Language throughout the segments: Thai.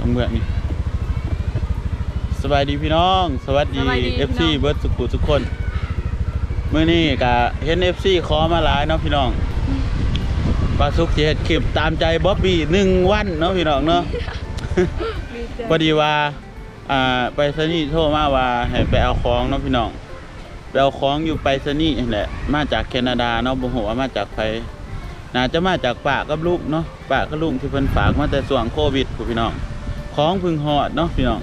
ตรงเมืองนี่สวัสดีพี่น้อง สวัสดีสวัสดีพี่น้อง FC เบิร์ดสุขุทุกคนเมื่อนี้ก็เห็น FC ขอมาหลายเนาะพี่น้องปลาซุกสิเฮ็ดคลิปตามใจบ๊อบบี้หนึ่งวันเนาะพี่น้องเนาะ ดีใจพอดีว่าอ่าไปสนีย์โทรมาว่าให้ไปเอาของเนาะพี่น้องไปเอาของอยู่ไปสนีย์นั่นแหละ มาจากแคนาดาเนาะบ่ฮู้ว่ามาจากไผน่าจะมาจากป้ากับลูกเนาะป้ากับลุงที่เพิ่นฝากมาแต่ช่วงโควิดพู้นพี่น้อง ของเพึ่งฮอดเนาะพี่น้อง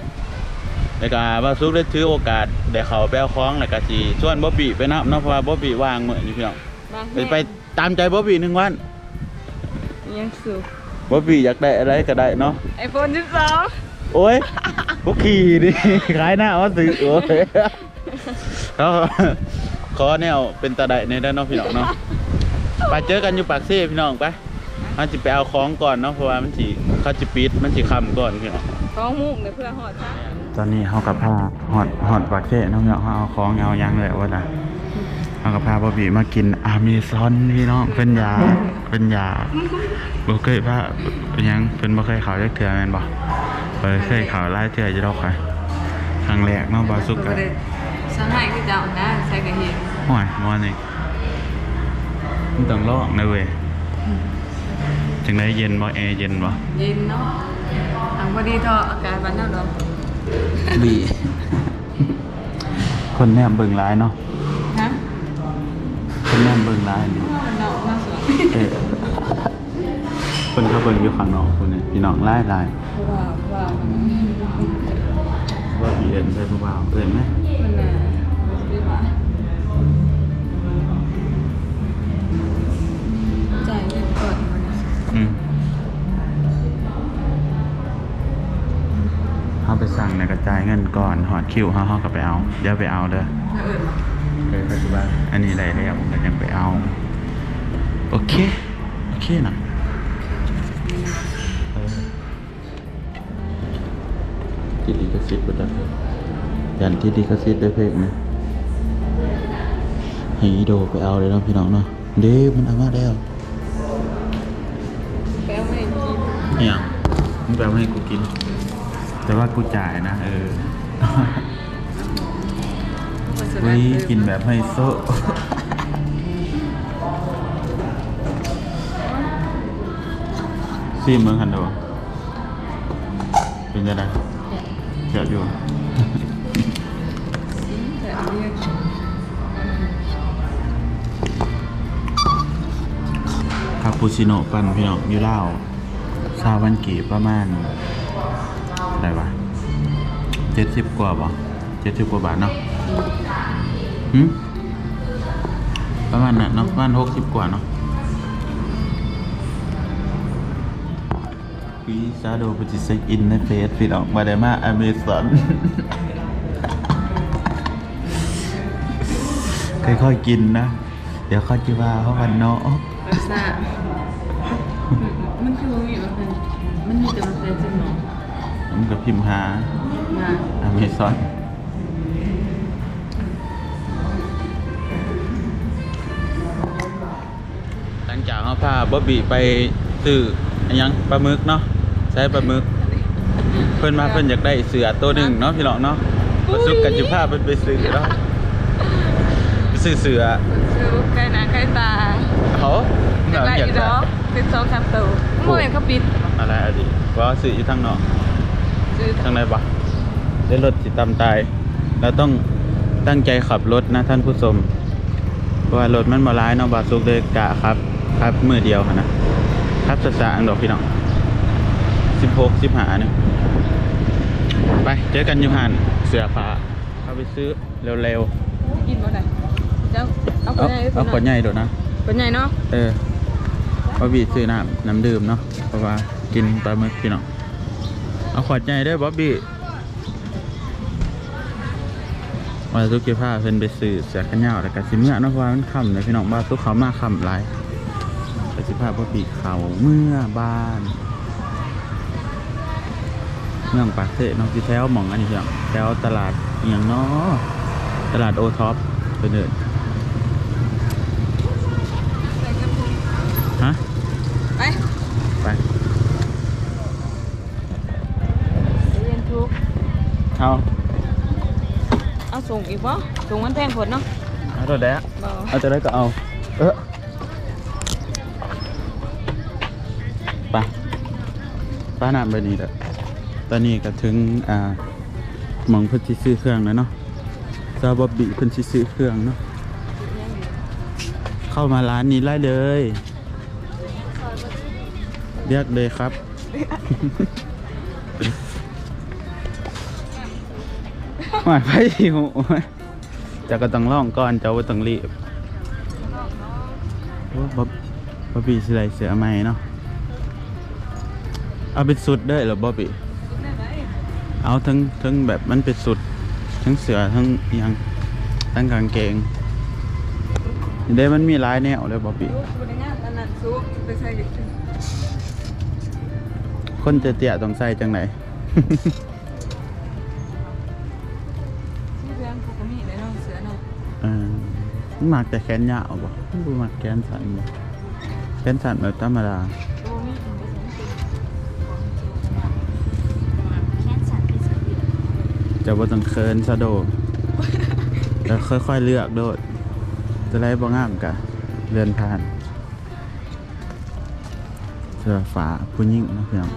แล้วก็ว่าสุกได้ถือโอกาสได้เข้าไปเอาของแล้วก็สิชวนบ๊อบบี้ไปนํเนาะเพราะว่าบ๊อบบี้ว่างมื้อนี้พี่น้องบางไปไปตามใจบ๊อบบี้หนึ่งวันยังสูบบ๊อบบี้อยากได้อะไรก็ได้เนาะไอโฟน12โอ้ยพวกขี่ดิขายหน้าว่าซื้อโอ้ยเขาขอแนวเป็นตาไดในด้านนอกพี่น้องเนาะไปเจอกันอยู่ปากเซ่พี่น้องไป มันจะไปเอาของก่อนเนาะเพราะว่ามันสิเขาจะปิดมันสิคำก่อนพี่น้องของมุกเนี่ยเพื่อหอดซะตอนนี้เขากับผ้าหอดหอดปากเซ่น้องเนาะเขาเอาของเอายังเลยว่าน่ะเขากับพาบอบบี้มากินอาเมซอนพี่น้องเป็นยาเป็นยาบ่เคยพาเป็นหยังเป็นบ่เคยเขาจักเทื่อแม่นบ่บ่เคยเขาหลายเทื่อจะดอกค่ะครั้งแรกเนาะบาสุกก็กะได้สหายคือเจ้านะใส่กระเทียมห่วยมอนี่มันต้องลอกนะเว้ย จังได้เย็นบ่แอร์เย็นบ่เย็นเนาะทางพอดีเทออากาศบ้านเฮาดอกบีคนแนมเบิ่งร้ายเนาะฮะคนแนมเบิ่งร้ายนี่มันเนาะมาสวนเออคนเขาเบิ่งอยู่ข้างนอกคนนี้พี่น้องร้ายร้ายว้าวว้าวว่าบีเอ็นใส่ผู้บ่าวเอิ้นไหมมันน่ะสิว่า ไปสั่งในกระจายเงินก่อนหอดคิวเขาเขาก็ไปเอาเดี๋ยวไปเอาเด้อเออปัจจุบันอันนี้ได้แล้วผมก็ยังไปเอา โอเค โอเคนะที่ดีกระซิบก็ได้ยันที่ดีกระซิบได้เพลงไหมให้อีโดไปเอาเลยเนาะพี่น้องเนาะเด้มันเอามาแล้วแป้วไม่กินเนี่ยมึงแปลให้กูกิน แต่ว่ากูจ่ายนะเออเฮ้ยกินแบบไฮโซซีมเมืองฮันโดเป็นยังไงเสียอยู่แต่อันนี้คาปูชิโน่ปั่นพี่น้องอยูเล่าวซาวันกี่ประมาณอะ ไรวะเจ็ดสิบกว่าบ่เจ็ดสิบกว่าบาทเนาะหืมประมาณนั้นเนาะประมาณหกสิบกว่าเนาะวีซาโดปจิเซ็กอินในเฟซพี่น้องมาได้มาอเมซอนค่อยๆกินนะ เดี๋ยวเขาจะว่าเขาวันเนาะมันคือมีมันมันมีแต่มันเป็นจริงเนาะ มันก็พิมพ์หามาอเมซอนหลังจากเขาพาบ๊อบบี้ไปซื้ออันหยังปลาหมึกเนาะใช้ปลาหมึก เพิ่นมาเพิ่นอยากได้เสือตัวหนึ่งเนาะพี่น้องเนาะมาสุกกันจิพาเพิ่นไปซื้อเนาะไปซื้อเสือคือใกล้หน้าใกล้ตาเขาอยากได้อยาอีกดได้อกเป็นสองสามตัวโมเมนต์เขาปิดอะไรอะดิว่าซื้ออยู่ทางนอกซื้อ ทางไหนปะได้รถสิตามตาย เราต้องตั้งใจขับรถนะท่านผู้ชมเพราะว่ารถมันมาร้ายเนาะบาสุกเลยกะครับ ครับมือเดียวหั้นนะครับสะสางดอกพี่น้องสิบหกสิบหาเนี่ยไปเจอกันอยู่หันเสือฟ้าเข้าไปซื้อเร็วกินบ่ได้เจ้าเอาๆไปเอาไหนเอาขวดใหญ่โดดนะเป็นใหญ่เนาะเออว่าบีซื้อน้ำน้ำดื่มเนาะเพราะว่ากินปลาหมึกพี่น้อง เอาขวดใหญ่ได้บ๊อบบี้ว่าทุกกีผ้าเพิ่นไปซื้อเสียกันยาวแล้วก็สิเมื่อนะเพราะว่ามันคำเลยพี่น้องบ้านทุกเขามาคำหลายก็สิพาบ๊อบบี้เขาเมื่อบ้านเมืองปากเสะเนาะที่แถวหมองอันนี้พี่น้องแถวตลาดอหย่างนาะตลาดโอท็อปเพิ่นเดินฮะ ไป ไป เอาเอาส่งอีกบ่ส่งมันแพงผลเนาะเอาตัวแดะบ่เอาตัวได้ก็เอา เออไปป้าน้ำไปนี่แหละตอนนี้ก็ถึงอ่าหมองเพิ่นสิซื้อเครื่องแล้วเนาะซาบอบบี้เพิ่นสิซื้อเครื่องเนาะเข้ามาร้านนี้ได้เลย เรียกเลยครับ หมายไปหิวจะก็ต้องล่องก่อนจ้าบ่ต้องรีบบ๊อบบ๊อบบี้สิไรเสือใหม่เนาะเอาเป็นสุดได้หรอบ๊อบบี้เอาทั้งทั้งแบบมันเป็นสุด ทั้งเสือทั้งยังทั้งกางเกงเด้มันมีลายแนวเลยบ๊อบบี้คนจะเตี้ยๆต้องใส่จังไหน มันมักแต่แขนยาวบ่บ่มักแขนสั้นบ่แขนสั้นแบบธรรมดาจะบ่ต้องเคินซะโดดแล้วค่อยๆเลือกโดด จะได้บ่งามกะเดินผ่านเสื้อฝาผู้หญิงนะพี่อง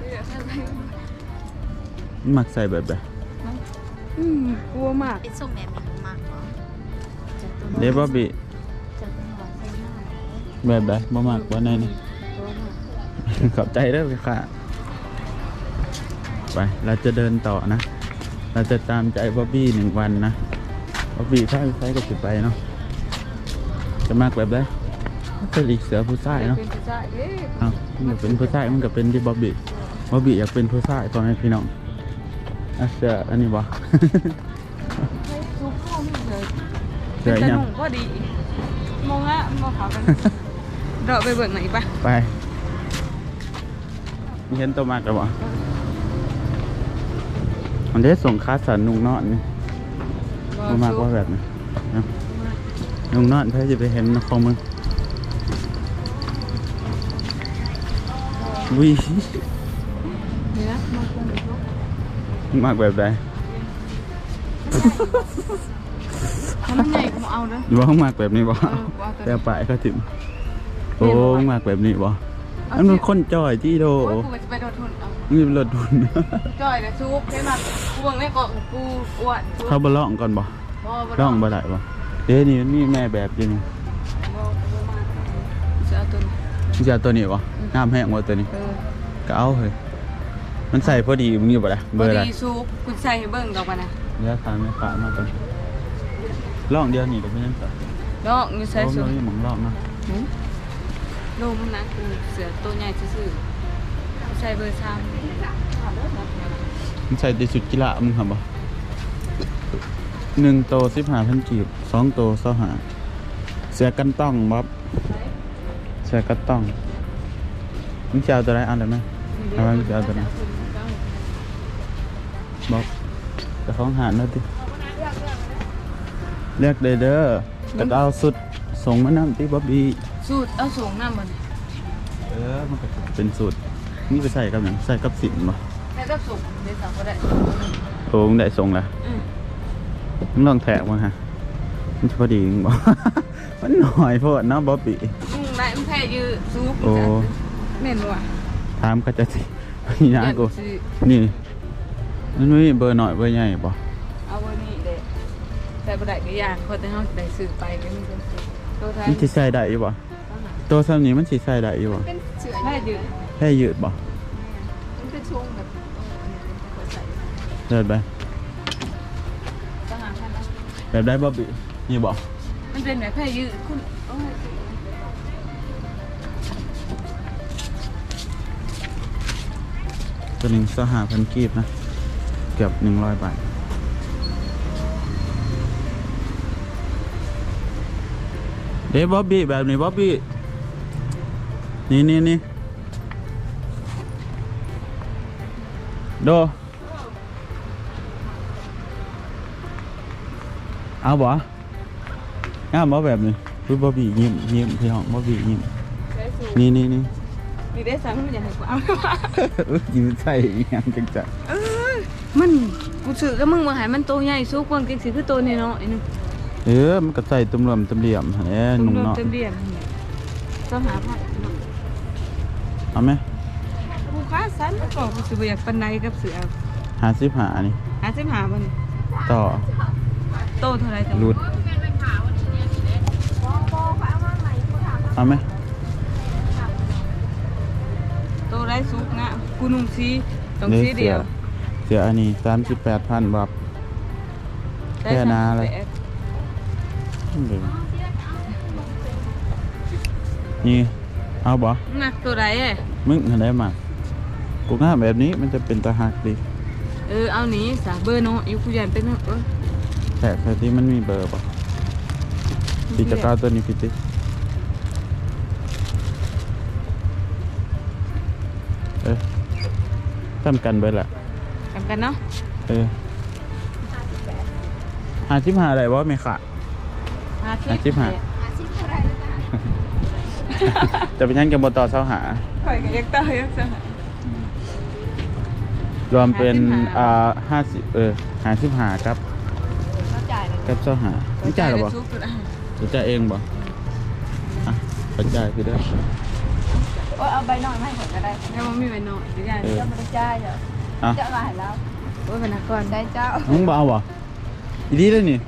เดี๋ยวใส่ไปมันมักใส่แบบแบบ อืมกลัวมาก เป็นส่งแบบนี้มากกว่าเดบอบบี้จะเป็นหัวใส่หน้าแบบใดบ่มักบ่แน่นี่กลัวมากขอบใจเด้อพี่ค่ะ ไป เราจะเดินต่อนะ เราจะตามใจบ๊อบบี้หนึ่งวันนะบ๊อบบี้ถ้าใช้ก็สิไปเนาะ จะมากแบบได้เป็นอีกเสือผู้ชายเนาะเป็นผู้ชายเด้เอ้ามันก็เป็นผู้ชายมันก็เป็นที่บ๊อบบี้บ๊อบบี้อยากเป็นผู้ชายตอนนี้พี่น้อง อะเสืออันนี้บ่ให้ซุปข้าวมีเลยเสืเป็นอตะยัง นุ่งก็ดีมองละมองขาวกันเราไปเบิ่งไหนอยปะไปมีเห็นตัวมากแล้วบ่มันได้ส่งคาสันนุ่งนอนนี่บ่มากว่าแบบนี้นะนุ่งนอนเพื่อจะไปเห็นของมึงวินี่นะมองคนดูซุป มากแบบใดถ้ามันใหญ่ก็มาเอาเด้อหรือว่าเขามากแบบนี้บ่เออกูเอาตัวแต่นี้ปลายเขาถึงโอ้มากแบบนี้บ่เอาอันมันสิคนจ่อยที่โดโอ้ยกูจะไปโดนทุนเอานี่รถทุนจ่อยนะซุปให้มากูเบิ่งในกล่องกูอ้วนซุปเขาบ่ลองก่อนบ่บ่บ่ลองบ่ได้บ่เดี๋ยวนี้มันมีแม่แบบอยู่นี่บ่บ่มาจะเอาตัวนี้มึงจะเอาตัวนี้บ่น้ำแห้งบ่ตัวนี้เออก็เอาเฮ้ย มันใส่พอดีมึงอยู่บ่ล่ะเบอร์อะไรพดีซุปกูใส่ให้เบิ่งดอกมานะเดี๋ยวตามแม่ค้ามาก่อนลองเดียวนี่ก็ไม่ยังต่อดอกอยู่ใส่โอ้ซุปมันมีหมองลองนะหืมโลมันนะคือเสือตัวใหญ่ซื่อๆใส่เบอร์สามมันใส่ในสุดกีฬามึงครับบ่หนึ่งโตสิบห้าพันกีบสองโตเศร้าหาเสือกันต้องบ๊อบเสือกันต้องมึงจะเอาตัวไหนเอันเลยไหมเอาไว้จะเอาตัวไหน บ๊อบแต่ของหาหน่อยดิเรียกเด้อเด้อแต่ก็เอาสุดส่งมานั่งที่บ๊อบบี้สูตรเอาสูงน้ำมันเออมันก็เป็นสูตรนี่ไปใส่กับหยังใส่กับสินบ่แล้วก็สูงในสามก็ได้โอ้มึงได้ทรงละอืมมึงลองแทกมาฮะมันจะพอดีมึงบ่มันหน่อยโพดเนาะบ๊อบบี้อืมนายมันแพ้ยืดซุปโอ้แม่นว่ะถามก็จะสินี่นะกูสินี่ มันไม่มีเบอร์หน่อยเบอร์ใหญ่บ่เอาไว้นี่เด้ใส่บ่ได้ก็ยากเพราะแต่เฮาได้ซื้อไปก็มีคนซื้อตัวไทยมันสิใส่ได้อยู่บ่ตัวซ้ำนี้มันสิใส่ได้อยู่บ่เป็นเสือแพ้ยืดแค่ยืดบ่มันเป็นช่วงแบบใส่เดินไปทหารท่านนะแบบได้บ๊อบบี้นี่บ่มันเป็นแบบแพ้ยืดคุณโอ้ยตัวหนึ่งสหพันกีบนะ เกือบหนึ่งร้อยบาทเด้บ๊อบบี้แบบนี้บ๊อบบี้นี่นี่นี่โดเอาบ่งามบ่แบบนี้คือบ๊อบบี้ยิ้มยิ้มพี่ห้องบ๊อบบี้ยิ้มใส่สูงนี่นี่นี่นนี่ได้สั่งมันอยากให้กูเอายืนใส่อีหยังจังจังเออ มันกูซื้อกับมึงมาให้มันโตใหญ่สู้กว่ากินสิคือโตนี่เนาะไอ้นึงเออมันก็ใส่ตุ้มรวมตุ้มเหลี่ยมแหน่นุ่งเนาะเต็มเดียมต้องหาผัดเอาไหมกูค้าสันก็กูสิบ่อยากปานใดกับเสือหาสิบหานี่หาสิบหาบ่นี่ต่อโตเท่าไหร่จังรุดเอาไหมโตได้สุกนะกูนุ่งสีต้องสีเดียว เสียอันนี้สามสิบแปดพันบาทแค่นาเลยนี่เอาบ่นักตัวใดเอ้ยมึงเห็นได้มากูง่าแบบนี้มันจะเป็นตาหักดีเออเอานี้สาเบอร์เนาะอยู่กูยันเป็นเนาะเออแต่แต่ที่มันมีเบอร์ป่ะพี่จะก้าวตัวนี้พี่ติเออทำกันเบิดละจำ กันเนาะเออหาชิมหาอะไรวะไม่ค่ะหาหาสิบหาจะเป็นยังกับบต่อเสาหาข่อยก็อยากต่ออยากสหารวมเป็นหาสิบห้าอ่าห้าสิบเออหาสิบหาครับเข้าใจเลยกับเสาหาไม่จ่ายหรอบ่สุกตัวใดจะจ่ายเองบ่อะปัจจัยคือได้โอ้ยเอาใบหน่อยมาให้ผมก็ได้แล้วมันมีไว้เนาะสิยายเออเจ้าไม่ได้จ่ายเหรอ อะเจ้ามาให้แล้วโอ้ยเป็นนักก่อนได้เจ้ามึงบ่เอาบ่อีดีเลยนี่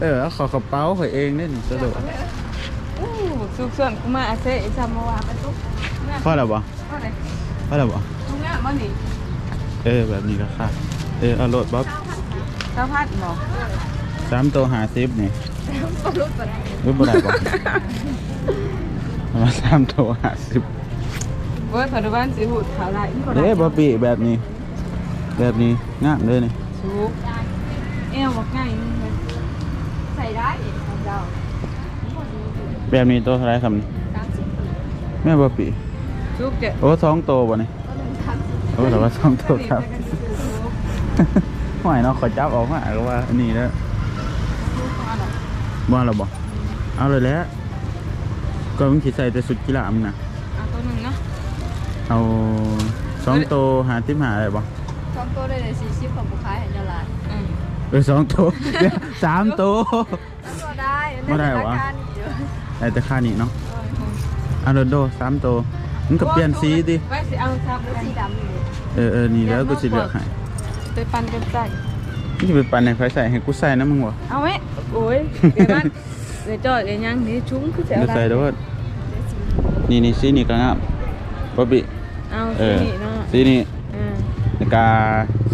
เออเอาเขอกระเป๋าข่อยเองเล่นสะดวกอู้สุกส่วนกูมาอาเซอีซามาวาไปสุกงามพอแล้วบ่เอาเลยพอแล้วบ่ทุกงามบ่นี่เออแบบนี้ก็ค่ะ เออเอาโหลดบ๊อบข้าวผัดบ่สามตัวหาซิปนี่รู้บ่ได้บ่เอามาสามตัวหาซิปโอ้ยปัจจุบันสิหูดขาวลายนี่บ่ได้เด้บ๊อบบี้แบบนี้ แบบนี้งามเลยนี่สุกเอวบ่ง่ายนี่เลยใส่ได้ของเราแบบนี้ตัวเท่าไหรครับนี่สามสิบแม่บ๊อบบี้สุกเจ้ะโอ้สองตัวบ่นี่ก็หนึ่งสามสิบโอ้แต่ว่าสองตัวครับหวยเนาะขอจับออกมาก็ว่าอันนี้แล้วบ่เราบ่เอาเลยแหล้วก็มึงสิใส่แต่สุดกีฬามึงนะเอาตัวหนึงเนาะเอาสองตัวหาทิมหาอะไรบ่ สองตัวได้เลยสี่สิบของบุคคลให้เจ้าหลานอืมเออสองตัวเดี๋ยวสามตัว แล้วก็ได้บ่ได้เหรอวะการเยอะไอ้แต่ค่านี้เนาะเอาโดโดสามตัวมึงก็เปลี่ยนสีดิไว้สิเอาซับแล้วสีดำอยู่เออเออนี่แล้วกูสิเลือกให้ไปปั่นกันใส่มึงจะไปปั่นให้ไฟใส่ให้กูใส่นะมึงวะเอาไหมโอ้ยเดี๋ยวมันเดี๋ยวจอดเดี๋ยวยังนี่ชุ่มคือจะเดี๋ยวใส่เด้วยนี่นี่สีนี่ก็งามบ๊อบบี้เอาเอสิอเนาะสีนี่อ่า แล้วกา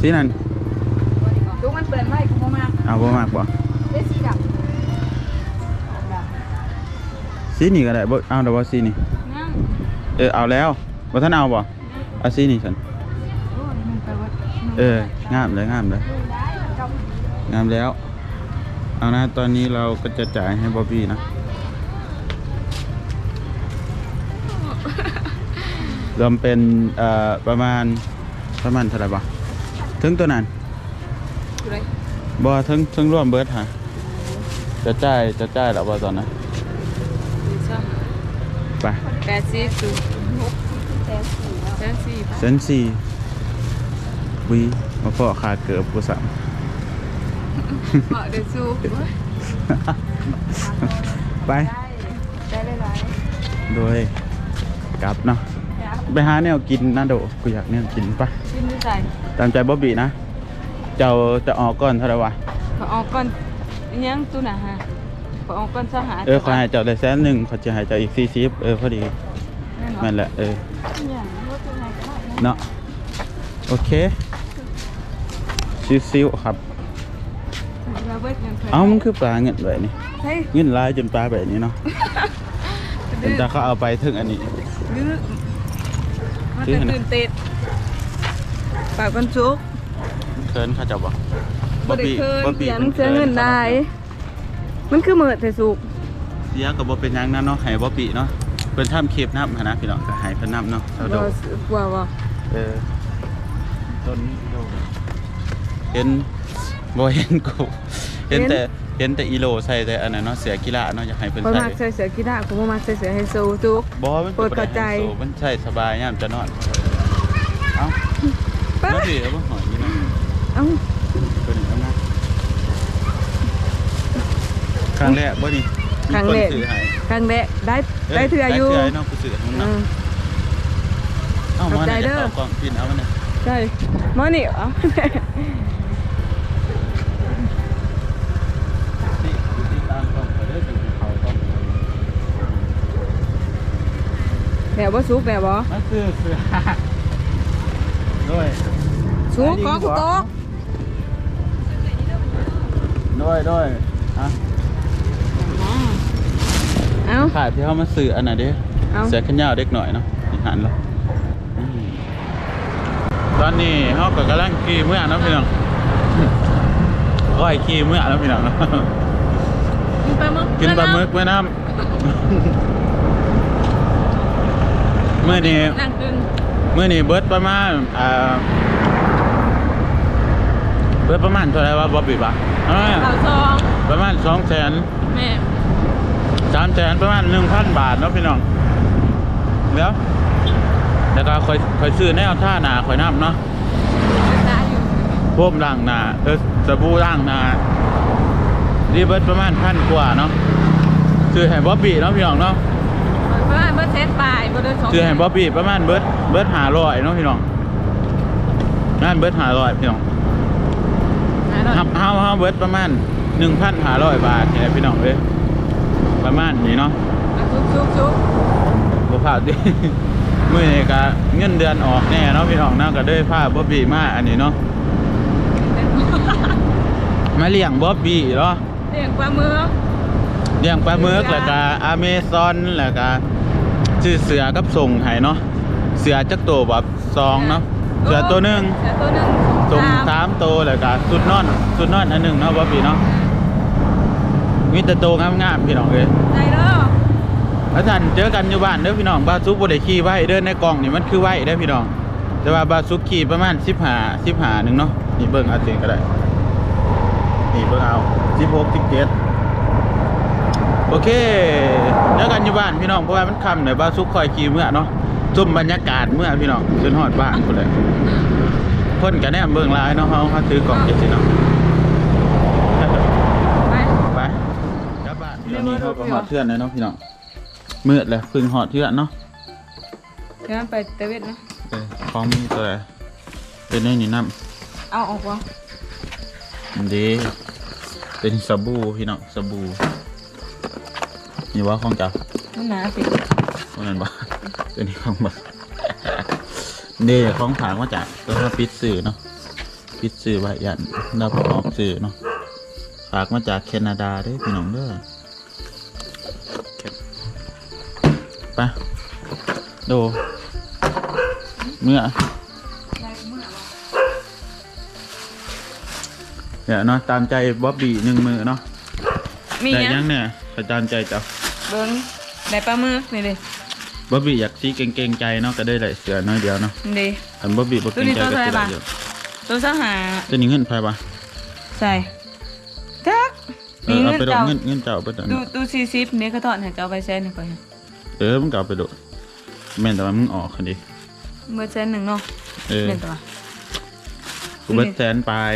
สีนั่นลูกมันเปิดไว้กูบ่มากเอาบ่มากบ่ได้สีดำสีนี่ก็ได้บ่เอาเดี๋ยวว่าสีนี่นั่งเออเอาแล้วบ่ท่านเอาบ่เอาสีนี่สันโอ้ยมันไปวัดเอองามเลยงามเลยได้จำงามแล้ว เอานะตอนนี้เราก็จะจ่ายให้บ๊อบบี้นะรวมเป็นเอ่อประมาณ ประมาณเท่าไหร่บ่ถึงตัวนั้นกูเลยบ่ถึงถึงรวมเบิดฮะจะจ่ายจะจ่ายแล้วบ่ตอนนั้นดูซะไปแปดสิบสูงแต่สีแล้วแปดสิบเซนสี่วีมาพอขาเกือบกูสามเหมาะเดี๋ยวสู้เว้ยไปได้ได้หลายโดยกลับเนาะๆจ้า ไปหาแนวกินนะโดกูอยากแนวกินปะชิมด้วยใจตามใจบ๊อบบี้นะ เจ้าจะออกก่อนเท่าไหร่วะขอออกก่อนอิหยังตู้น่ะฮะขอออกก่อนสหาเออขอให้เจ้าได้แสนหนึ่งขอจะให้เจ้าอีกสี่สิบเออพอดีแม่นนั่บ่นแหละเออเนี่ยรถเป็นไงก็ได้นะเนาะโอเคซิวๆครับเราเบิดเงินพิ่นเอ้ามันคือปลาเงินแบบนี้เฮ้ยเงินหลายจนปลาแบบนี้เนาะเป็นแต่เขาเอาไปถึงอันนี้ดื้อ มันดื้จะอนะตื่นเต้นปากกันจุกเคินเขาเจะบอกบ่ได้คืนเสียงเสียเงินได้ มันคือมือแต่สุกเสียก็บ่เป็นหยังนะเนาะให้บ่ปีเนาะเพิ่นทำคลิปนำหั้นนะพี่น้องก็ให้เพิ่นนำเนาะเท่าโดบ่กลัวบ่เออต้นนี้โดเห็นบ่เห็นกูเห็นแต่ เห็นแต่อีโลใส่แต่อันนั้นเนาะเสือกีฬาเนาะอยากให้เพิ่นคนใส่มากใส่เสื้อกีฬาผมมากใส่เสื้อไฮโซจุก บ่มันโปรดเข้าใจบ่ได้ให้โซ่มันใส่สบายยามจะนอนเอ้าไปมาสิเอาบ่หอยนี่นะเอ้าตัวนี้เอามาครั้งแรกบ่นี่มีครั้งแรกนซื้อให้ครั้งแรกได้ได้เถื่ออยู่ ได้เถื่อให้น้องกูซื้อให้มันเอเนาะอเอ้าขอบมาใจเนี่ยเด้อเอากล่องกินเอามันน่ะใช่มอนี่เหรอนี่ดูที่ตามกล่องไปเด้อดูที่เขากล่อง แม่บ่ซุกแม่บ่มาซื้อซื้อด้วยซุกก็กูโตะด้วยด้วยอะเอ้าขาดที่เขามาซื้ออันน่ะเด้เอ้า เสียขันยาวเด็กหน่อยเนาะนี่หันแล้วอืมตอนนี้เขาก็กำลังขี่เมื่อเนาะพี่น้องก้อยขี่เมื่อเนาะพี่น้องเนาะ กินปลาหมึกกินปลาหมึกแม่น้ำเมื่อนี้นั่งกึ่งเมื่อนี้เบิร์ดประมาณอ่าเบิร์ดประมาณเท่าไหรวะบ๊อบบี้ปะอ่าข่าวซองประมาณสองแสนแม่สามแสนประมาณหนึ่งพันบาทเนาะพี่น้องเดี๋ยวแล้วก็คอยคอยซื้อแนวท่าหนาคอยน้ำเนาะได้อยู่พวกล่างหนาเออสบู่ล่างหนารีเบิร์ดประมาณพันกว่าเนาะซื้อให้บ๊อบบี้เนาะพี่น้องเนาะเพื่อนเบิร์ดเซตปลายเบิร์ดสองซื้อให้บ๊อบบี้ประมาณเบิร์ดเบิร์ดหาร้อยเนาะพี่น้องงานเบิร์ดหาร้อยพี่น้องเฮาเฮาเฮาเบิดประมาณ1,500บาทนี่แหละพี่น้องเอ้ยประมาณนี้เนาะซุกซุกซุกบ่พลาดดิมื้อนี้ก็เงินเดือนออกแน่เนาะพี่น้องเนาะก็เลยพาบ๊อบบี้มาอันนี้เนาะมาเลี้ยงบ๊อบบี้เนาะเลี้ยงปลาหมึกเลี้ยงปลาหมึกแล้วก็อเมซอนแล้วก็ ซื้อเสือกับส่งให้เนาะเสือจักตัวแบบสองเนาะเสือตัวหนึงเสือตัวหนึ่งส่งสามสามตัวแล้วก็สุดนอนสุดนอนอันหนึงเนาะบ๊อบบี้เนาะมีแต่โตวงามๆพี่น้องเอ้ยใจเด้ออาจารย์เจอกันอยู่บ้านเด้อพี่น้องบาซุกบ่ได้ขี่ไว้เด้อในกล่องนี่มันคือไว้เด้อพี่น้อง แต่ว่าบาซุกขี่ประมาณ15 15หนึงเนาะนี่เบิ่งเอาเองก็ได้นี่เบิ่งเอา16 17 โอเคเจอกันอยู่บ้านพี่น้องเพราะว่ามันค่ำหน่อยบาซุกคอยขี่เมื่อเนาะชมบรรยากาศเมื่อพี่น้องจนฮอดบ้านพุ่นเลยเพิ่นก็แนมเบิ่งหลายเนาะเฮาเฮาถือกล่องเจ็ดสิเนาะไปไปกลับบ้านเดี๋ยวนี้เขาก็ฮอดเทือนเลยเนาะพี่น้องมืดแล้วเพึ่งฮอดเทือนเนาะเดี๋ยวไปเตเวทนะเออของมีตัวอะไรเป็นในนี่น้เอาออกวะำมันดีเป็นสบู่พี่น้องสบู่ นี่ว่าของเจ้ามันหนาสิคนนั้นบ่ตัวนี้ของบ่นี่ของผางมาจากตัวว่าปิดสื่อเนาะปิดสื่อไว้ยันเราพอออกสื่อเนาะฝากมาจากแคนาดาเด้อพี่น้องเด้อไปดูเมื่อเนี่ยเนาะตามใจบ๊อบบี้หนึ่งมือเนาะมีแต่อะยังเนี่ยไปตามใจเจ้า เบิ้งได้ปลาหมึกนี่ดิบ๊อบบี้อยากซีเก่งๆใจเนาะก็ได้ไหลเสือน้อยเดียวเนาะนี่ดิอันบ๊อบบี้บ่เก่งใจก็ตัวนี้สิตัวได้เท่าไหร่เยอะตัวสหาจะนี่เงินไผปะใส่จักเอมีอเอาเงินไปโดดเจ้าเงินเงินเจ้าไปโดดดูดูสี่สิบนี่ก็ถอนให้เจ้าไปแสนหนึ่งก่อนเออมึงก็เอาไปโดดแม่นแต่ว่ามึงออกคันดิเมื่อแสนหนึ่งเนาะเออเป็นตัวกูเบิดแสนปลาย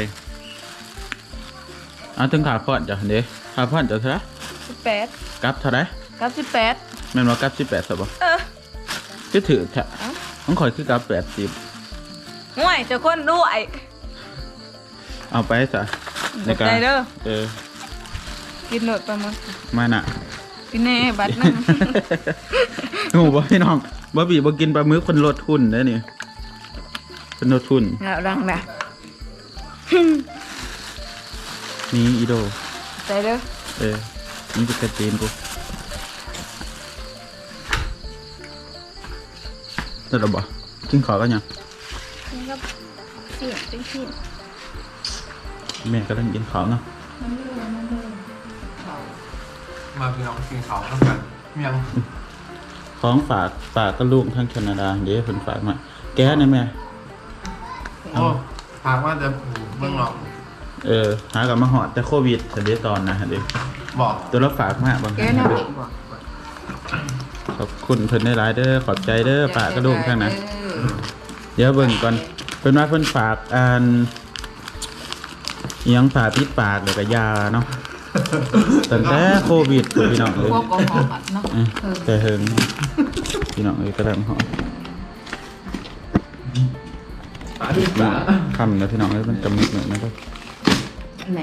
เอาถึงขาพอดจ้ะเด้ขาพอดจ้ะเท่าไหร่สิบแปดกลับเท่าไหร่ กับสิบแปดแม่นว่ากลับ18ซะบ่เออคือถือแท้เอ้าต้องคอยคือกลับ80ห่วยเจ้าคนด้วยเอาไปซะขอบใจเด้อเออกินโหลดปลาหมึกมาน่ะกินแน่บัตรนึงโอ้โหบ่พี่น้องบ่บีบ่กินปลาหมึกเพิ่นลดทุนเด้อนี่เพิ่นลดทุนแล้วดังนะนี่อีโดใจเด้อเออนี่เป็นกระจีนกู นั่นหรอบ่กินขอกันยังนี่ก็เสียบเป็นชิ้นแม่กำลังกินข้าวเนาะมาพี่น้องกินเขาต้องกันยังของฝากฝากกับลูกทางแคนาดาเดี๋ยวเพิ่นฝากมา แก้นะแม่โอ้ถามว่าจะเบื้องหลังเเออหากับมาหอดแต่โควิดแต่เดี๋ยวตอนนะเดี๋ยวบอกตัวละฝากมากบางคแกรั้ง อบคุณเพิ่นได้หลายเด้อขอบใจเด้อปากกระดุมข้างนั้นเดี๋ยวเบิ่งก่อนเพิ่นว่าเพิ่นฝากอันอิหยังผ่าปิดปากแล้วก็ยาเนาะตั้งแต่โควิดพี่น้องเอ้ยพวกกองหอมเนาะเอ้ยแต่เฮิงพี่น้องเอ้ยกำลังหอมปลาที่ปลาคำนะพี่น้องเอ้ยมันกำมิดเหมือนนะครับไหน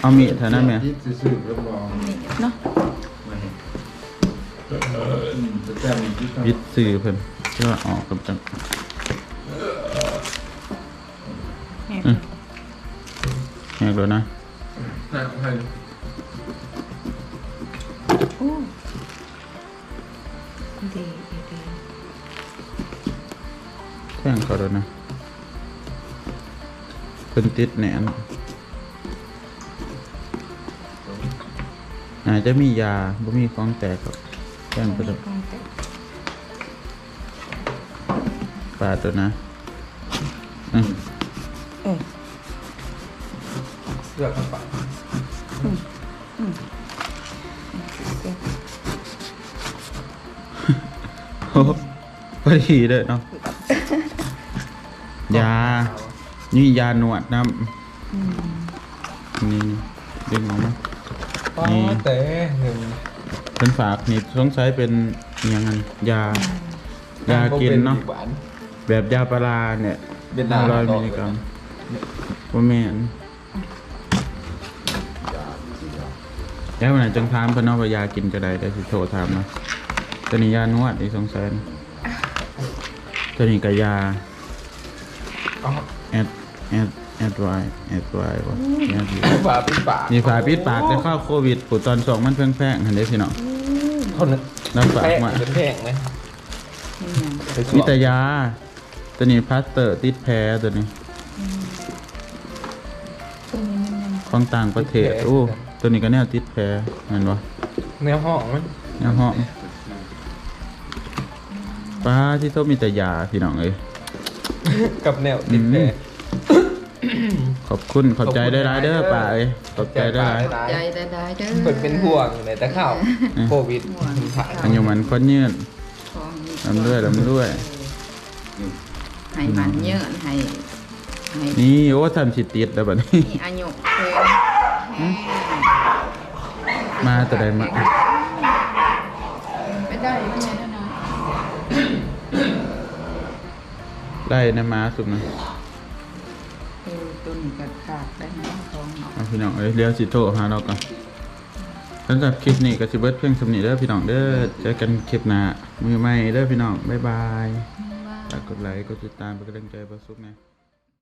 เอามีดเถอะนะแม่ที่ซื่อๆรับรองเนาะ วิดสื่อเพิ่นเชื่อออกกับจังแหม่อืมแหกเลยนะน่าให้โอ้ดีดีดีแท่งเขาเลยนะเพิ่นติดแหนนอาจจะมียาบ่มีของแตกหรอก แท่งไปเลยปาดตัวนะอืมเออเลือกข้างปลาโอ้พอดีเลยเนาะยา นี่ยาหนวดน้ำนี่ดึงออกมาปลาแต่หนึ่ง เป็นฝากนี่สงสัยเป็นอิหยังไงยายากินเนาะ หวาน แบบยาปลาร้าเนี่ยเวียดนาม ร้อยมิลลิกรัมว่าแม่นแล้ววันไหนจังถามเพิ่นเนาะว่ายากินจะได้ได้สิโทรถามเนาะตัวนี้ยานวดนี่สงสัยตัวนี้ก็ยาอ๋อแอดแอดแอดไวแอดไววะแอดอยู่ปลาเป็นปลานี่ฝาปิดปากได้เข้าโควิดผู้ตอนสองมันแพงๆหันได้พี่น้องเขานึ กแล้วฝากแพงมาเป็นแพงไหมไปสววิมทยา ตัวนี้พลาสเตอร์ติดแพ้ตัวนี้ ของต่างประเทศโอ้ตัวนี้ก็แนวติดแพ้เห็นปะแนวห้องมันแนวห้องป้าที่โตมีแต่ยาพี่น้องเอ้ยกับแนวติดแพร ขอบคุณขอบใจได้หลายเด้อป้าเอ้ยขอบใจได้หลายใจได้ได้เด้อเปิดเป็นห่วงในแต่ข้าวอืมโควิดมันผ่านอันอยู่มันคนยืนของนี่ลำด้วยลำด้วยให้มันเยอะให้ให้นี่โอ้ทำสิติดแล้วบัดนี้มีอายุเพิ่มมาแต่ใดมาไม่ได้ไม่ได้แล้วนะไล่นะมาสุดนะเออตัว นี้ก็ขาดได้นะของเนาะเอาพี่น้องเอ้ยเดี๋ยวสิโตหาเราก่อนสำหรับคลิปนี้ก็สิเบิดเพียงสำนีเด้อพี่น้องเด้อเจอกันคลิปหน้ามือใหม่เด้อพี่น้องบ๊ายบายฝากกดไลค์กดติดตามเป็นกำลังใจประสุกนะ